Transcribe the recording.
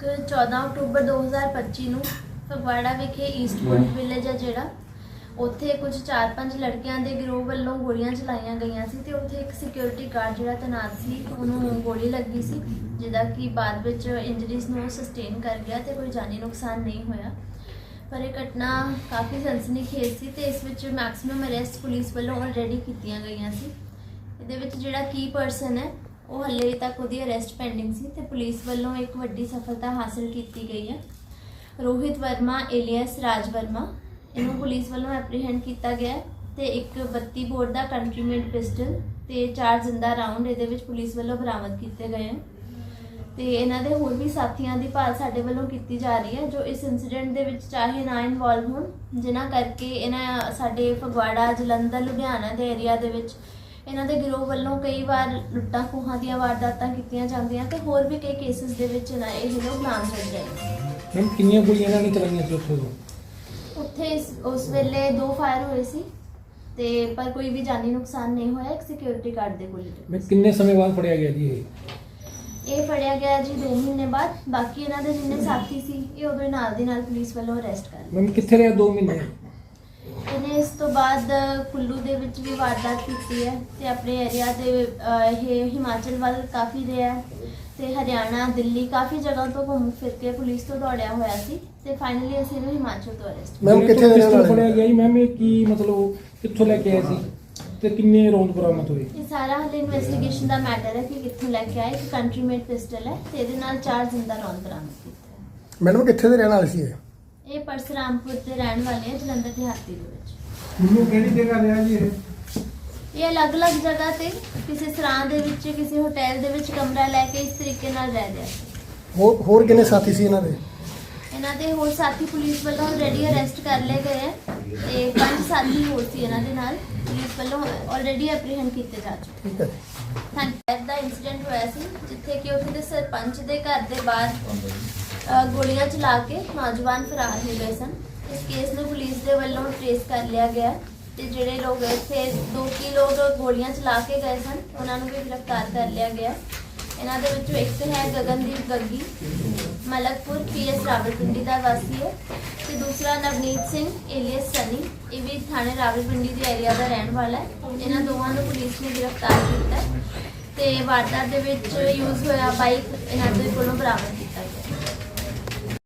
14 October 2025 ਨੂੰ ਫਗਵਾੜਾ ਵਿਖੇ Eastwood village ਹੈ। ਜਿਹੜਾ ਉੱਥੇ ਕੁਝ 4-5 ਲੜਕਿਆਂ ਦੇ ਗਰੋਹ ਵੱਲੋਂ ਗੋਲੀਆਂ ਚਲਾਈਆਂ ਗਈਆਂ ਸੀ ਤੇ ਉੱਥੇ ਇੱਕ ਸਿਕਿਉਰਿਟੀ ਗਾਰਡ ਜਿਹੜਾ ਤੈਨਾਤ ਸੀ ਉਹਨੂੰ ਗੋਲੀ ਲੱਗੀ ਸੀ ਜਿਹਦਾ ਕਿ ਬਾਅਦ ਵਿੱਚ ਇੰਜਰੀਜ਼ ਨੂੰ ਸਸਟੇਨ ਕਰ ਗਿਆ ਤੇ ਕੋਈ ਜਾਨੀ ਨੁਕਸਾਨ ਨਹੀਂ ਹੋਇਆ। ਪਰ ਇਹ ਘਟਨਾ ਕਾਫੀ ਸਨਸਨੀਖੇਜ਼ ਸੀ ਤੇ ਇਸ ਵਿੱਚ ਮੈਕਸਿਮਮ ਅਰੈਸਟ ਪੁਲਿਸ ਵੱਲੋਂ ਆਲਰੇਡੀ ਕੀਤੀਆਂ ਗਈਆਂ ਸੀ। ਇਹਦੇ ਵਿੱਚ ਜਿਹੜਾ ਕੀ ਪਰਸਨ ਹੈ ਉਹ ਹਲੇ ਤੱਕ ਉਹਦੀ ਅਰੈਸਟ ਪੈਂਡਿੰਗ ਸੀ ਤੇ ਪੁਲਿਸ ਵੱਲੋਂ ਇੱਕ ਵੱਡੀ ਸਫਲਤਾ ਹਾਸਲ ਕੀਤੀ ਗਈ ਹੈ। ਰੋਹਿਤ ਵਰਮਾ ਏਲੀਅਸ ਰਾਜ ਵਰਮਾ, ਇਹਨੂੰ ਪੁਲਿਸ ਵੱਲੋਂ ਐਪਰੀਹੈਂਡ ਕੀਤਾ ਗਿਆ ਹੈ ਤੇ ਇੱਕ 32 ਬੋਰ ਦਾ ਕੰਟਰੀਮੇਟ ਪਿਸਟਲ ਤੇ ਚਾਰ ਜ਼ਿੰਦਾ ਰਾਉਂਡ ਇਹਦੇ ਵਿੱਚ ਪੁਲਿਸ ਵੱਲੋਂ ਬਰਾਮਦ ਕੀਤੇ ਗਏ ਹਨ। ਤੇ ਇਹਨਾਂ ਦੇ ਹੋਰ ਵੀ ਸਾਥੀਆਂ ਦੀ ਭਾਲ ਸਾਡੇ ਵੱਲੋਂ ਕੀਤੀ ਜਾ ਰਹੀ ਹੈ, ਜੋ ਇਸ ਇਨਸੀਡੈਂਟ ਦੇ ਵਿੱਚ ਚਾਹੇ ਨਾ ਇਨਵੋਲਵ ਹੋਣ, ਜਿਨ੍ਹਾਂ ਕਰਕੇ ਇਹਨਾਂ ਸਾਡੇ ਫਗਵਾੜਾ, ਜਲੰਧਰ, ਲੁਧਿਆਣਾ ਦੇ ਏਰੀਆ ਦੇ ਵਿੱਚ ਇਹਨਾਂ ਦੇ ਗਿਰੋਹ ਵੱਲੋਂ ਕਈ ਵਾਰ ਲੁੱਟਾਂ ਖੋਹਾਂ ਦੀਆਂ ਵਾਰਦਾਤਾਂ ਕੀਤੀਆਂ ਜਾਂਦੀਆਂ ਤੇ ਹੋਰ ਵੀ ਕਈ ਕੇਸਿਸ ਦੇ ਵਿੱਚ ਨਾ ਇਹ ਲੋਕ ਨਾਮ ਚੱਲ ਰਹੇ ਨੇ। ਮੈਮ ਕਿੰਨੀਆਂ ਗੋਲੀਆਂ ਇਹਨਾਂ ਨੇ ਚਲਾਈਆਂ ਸੀ ਉੱਥੇ ਉੱਥੇ ਇਸ- ਉਸ ਵੇਲੇ ਦੋ ਫਾਇਰ ਹੋਏ ਸੀ ਤੇ ਪਰ ਕੋਈ ਵੀ ਜਾਨੀ ਨੁਕਸਾਨ ਨਹੀਂ ਹੋਇਆ ਇੱਕ ਸਿਕਿਉਰਿਟੀ ਗਾਰਡ ਦੇ ਗੋਲੀ ਮੈਂ ਲੱਗੀ। ਕਿੰਨੇ ਸਮੇਂ ਬਾਅਦ ਫੜਿਆ ਗਿਆ ਜੀ ਇਹ? ਇਹ ਫੜਿਆ ਗਿਆ ਜੀ 2 ਮਹੀਨੇ ਬਾਅਦ। ਬਾਕੀ ਇਹਨਾਂ ਦੇ ਜਿੰਨੇ ਸਾਥੀ ਸੀ ਇਹ ਉਦੋਂ ਹੀ ਨਾਲ ਦੀ ਨਾਲ ਪੁਲਿਸ ਵੱਲੋਂ ਅਰੈਸਟ ਕਰ ਲਏ। ਮੈਮ ਕਿੱਥੇ ਰਿਹਾ 2 ਮਹੀਨੇ? ਇਹਨੇ ਇਸ ਤੋਂ ਬਾਅਦ ਕੁੱਲੂ ਦੇ ਵਿੱਚ ਵੀ ਵਾਰਦਾਤ ਕੀਤੀ ਹੈ ਤੇ ਆਪਣੇ ਏਰੀਆ ਦੇ ਅਹ, ਇਹ ਹਿਮਾਚਲ ਵੱਲ ਕਾਫੀ ਰਿਹਾ ਹੈ ਤੇ ਹਰਿਆਣਾ ਦਿੱਲੀ ਕਾਫੀ ਜਗ੍ਹਾ ਤੋਂ ਘੁੰਮ ਫਿਰ ਕੇ ਪੁਲਿਸ ਤੋਂ ਦੌੜਿਆ ਹੋਇਆ ਸੀ ਤੇ ਫਾਈਨਲੀ ਅਸੀਂ ਇਹਨੂੰ ਹਿਮਾਚਲ ਤੋਂ ਅਰੈਸਟ ਮੈਮ, ਕਿੱਥੇ ਦੇ ਰਹਿਣ ਵਾਲੇ? ਫੜਿਆ ਗਿਆ ਜੀ ਮੈਮ ਇਹ ਕੀ ਮਤਲਬ ਕਿੱਥੋਂ ਲੈ ਕੇ ਆਏ ਸੀ? ਤੇ ਕਿੰਨੇ ਰੌਂਦ ਬਰਾਮਦ ਹੋਏ? ਇਹ ਸਾਰਾ ਹਲੇ ਇਨਵੈਸਟੀਗੇਸ਼ਨ ਦਾ ਮੈਟਰ ਹੈ ਕਿ ਕਿੱਥੋਂ ਲੈ ਕੇ ਆਏ ਇੱਕ ਕੰਟਰੀ ਮੇਡ ਪਿਸਟਲ ਹੈ ਤੇ ਇਹਦੇ ਨਾਲ ਚਾਰ ਜ਼ਿੰਦਾ ਰੌਂਦ ਬਰਾਮਦ ਕੀਤਾ ਮੈਡਮ ਕਿੱਥੇ ਦੇ ਰਹਿਣ ਵਾਲੇ ਸੀ ਇਹ? ਪਰਸਰਾਮਪੁਰ ਦੇ ਰਹਿਣ ਵਾਲੇ ਹੈ ਜਲੰਧਰ ਦਿਹਾਤੀ ਦੇ ਵਿੱਚ। ਮੈਨੂੰ ਕਿਹੜੀ ਜਗ੍ਹਾ ਰਿਹਾ ਜੀ ਇਹ? ਇਹ ਅਲੱਗ-ਅਲੱਗ ਜਗ੍ਹਾ ਤੇ ਕਿਸੇ ਸਰਾਂ ਦੇ ਵਿੱਚ ਕਿਸੇ ਹੋਟਲ ਦੇ ਵਿੱਚ ਕਮਰਾ ਲੈ ਕੇ ਇਸ ਤਰੀਕੇ ਨਾਲ ਰਹਿ ਰਿਹਾ ਹੋਰ ਹੋਰ ਕਿੰਨੇ ਸਾਥੀ ਸੀ ਇਹਨਾਂ ਦੇ? ਇਹਨਾਂ ਦੇ ਹੋਰ ਸਾਥੀ ਪੁਲਿਸ ਵੱਲੋਂ ਆਲਰੇਡੀ ਅਰੈਸਟ ਕਰ ਲਏ ਗਏ ਹੈ ਤੇ ਪੰਜ ਸਾਥੀ ਹੋਰ ਸੀ ਇਹਨਾਂ ਦੇ ਨਾਲ। ਪੁਲਿਸ ਵੱਲੋਂ ਆਲਰੇਡੀ ਐਪਰੀਹੈਂਡ ਕੀਤੇ ਜਾ ਚੁੱਕੇ ਠੀਕ ਹੈ ਜੀ। ਥੈਂਕ ਦਾ ਇਨਸੀਡੈਂਟ ਹੋਇਆ ਸੀ ਜਿੱਥੇ ਕਿ ਉੱਥੇ ਦੇ ਸਰਪੰਚ ਦੇ ਘਰ ਦੇ ਬਾਹਰ ਗੋਲੀਆਂ ਚਲਾ ਕੇ ਨੌਜਵਾਨ ਫਰਾਰ ਹੋ ਗਏ ਸਨ। ਇਸ ਕੇਸ ਨੂੰ ਪੁਲਿਸ ਦੇ ਵੱਲੋਂ ਟ੍ਰੇਸ ਕਰ ਲਿਆ ਗਿਆ ਹੈ ਤੇ ਜਿਹੜੇ ਲੋਕ ਇੱਥੇ ਦੋ ਕੀ ਲੋਕ ਗੋਲੀਆਂ ਚਲਾ ਕੇ ਗਏ ਸਨ, ਉਹਨਾਂ ਨੂੰ ਵੀ ਗ੍ਰਿਫਤਾਰ ਕਰ ਲਿਆ ਗਿਆ ਹੈ। ਇਹਨਾਂ ਦੇ ਵਿੱਚੋਂ ਇੱਕ ਹੈ ਗਗਨਦੀਪ ਗੱਗੀ ਮਲਕਪੁਰ ਪੀਐਸ ਰਾਵਲਪਿੰਡੀ ਦਾ ਵਾਸੀ ਹੈ ਤੇ ਦੂਸਰਾ ਨਵਨੀਤ ਸਿੰਘ ਏਲੀਅਸ ਸਨੀ, ਇਹ ਵੀ ਥਾਣੇ ਰਾਵਲਪਿੰਡੀ ਦੇ ਏਰੀਆ ਦਾ ਰਹਿਣ ਵਾਲਾ ਹੈ। ਇਹਨਾਂ ਦੋਵਾਂ ਨੂੰ ਪੁਲਿਸ ਨੇ ਗ੍ਰਿਫਤਾਰ ਕੀਤਾ ਹੈ ਤੇ ਵਾਰਦਾਤ ਦੇ ਵਿੱਚ ਯੂਜ਼ ਹੋਇਆ ਬਾਈਕ ਇਹਨਾਂ ਦੇ ਕੋਲੋਂ ਬਰਾਮਦ ਕੀਤਾ।